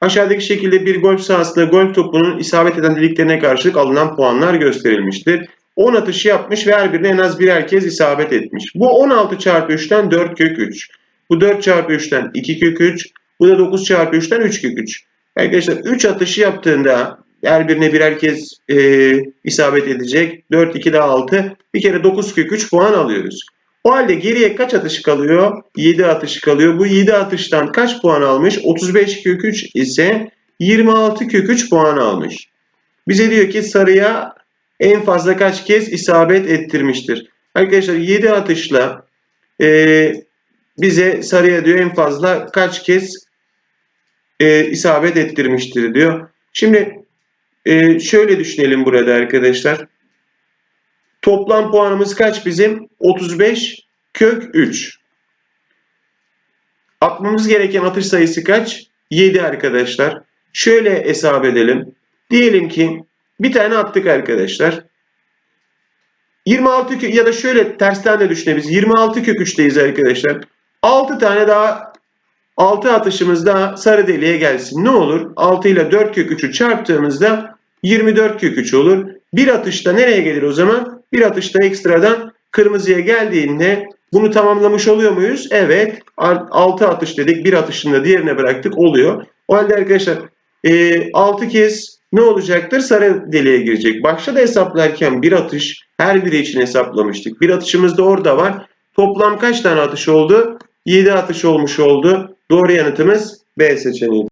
Aşağıdaki şekilde bir golf sahasında golf topunun isabet eden deliklerine karşılık alınan puanlar gösterilmiştir. 10 atışı yapmış ve her birine en az birer kez isabet etmiş. Bu 16 çarpı 3'ten 4 kök 3. Bu 4 çarpı 3'ten 2 kök 3. Bu da 9 çarpı 3'ten 3 kök 3. Arkadaşlar 3 atışı yaptığında her birine birer kez e, isabet edecek. 4, 2 daha 6. Bir kere 9 kök 3 puan alıyoruz. O halde geriye kaç atış kalıyor? 7 atış kalıyor. Bu 7 atıştan kaç puan almış? 35 kök 3 ise 26 kök 3 puan almış. Bize diyor ki sarıya en fazla kaç kez isabet ettirmiştir. Arkadaşlar 7 atışla e, bize sarıya diyor en fazla kaç kez e, isabet ettirmiştir diyor. Şimdi e, şöyle düşünelim burada arkadaşlar. Toplam puanımız kaç bizim? 35 kök 3. Atmamız gereken atış sayısı kaç? 7 arkadaşlar. Şöyle hesap edelim. Diyelim ki bir tane attık arkadaşlar. 26 kök ya da şöyle tersten de düşünebiliriz. 26 kök 3'teyiz arkadaşlar. 6 tane daha 6 atışımız daha sarı deliğe gelsin. Ne olur? 6 ile 4 kök 3'ü çarptığımızda 24 kök 3 olur. Bir atışta nereye gelir o zaman? Bir atışta ekstradan kırmızıya geldiğinde bunu tamamlamış oluyor muyuz? Evet. 6 atış dedik. Bir atışında diğerine bıraktık. Oluyor. O halde arkadaşlar 6 kez ne olacaktır? Sarı deliğe girecek. Başta da hesaplarken bir atış her biri için hesaplamıştık. Bir atışımız da orada var. Toplam kaç tane atış oldu? 7 atış olmuş oldu. Doğru yanıtımız B seçeneği.